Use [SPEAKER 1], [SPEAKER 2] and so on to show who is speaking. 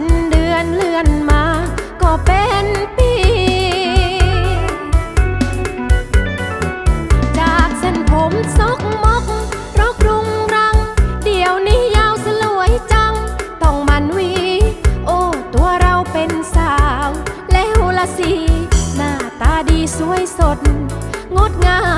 [SPEAKER 1] วันเดือนเลื่อนมา ก็เป็นปี จากเส้นผมซกมกรกรุงรัง เดี๋ยวนี้ยาวสลวยจัง ต้องมันวี โอ้ ตัวเราเป็นสาวแล้วละสี หน้าตาดีสวยสด งดงาม